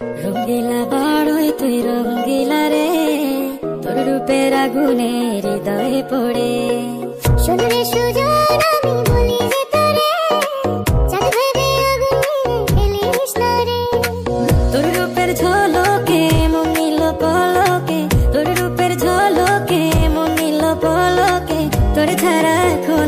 রঙ্গিলা বাড়ই তুই রঙ্গিলা রে। তোর রূপের আগুনে হৃদয়ে পড়ে। শুনলে সুজন আমি বলি যে তোরে চাঁদ ভেবে আগুন খেলিস না রে। তোর রূপের ঝলকে মন নিল পলকে তোর রূপের ঝলকে মন নিল পলকে তোর ছাড়া এখন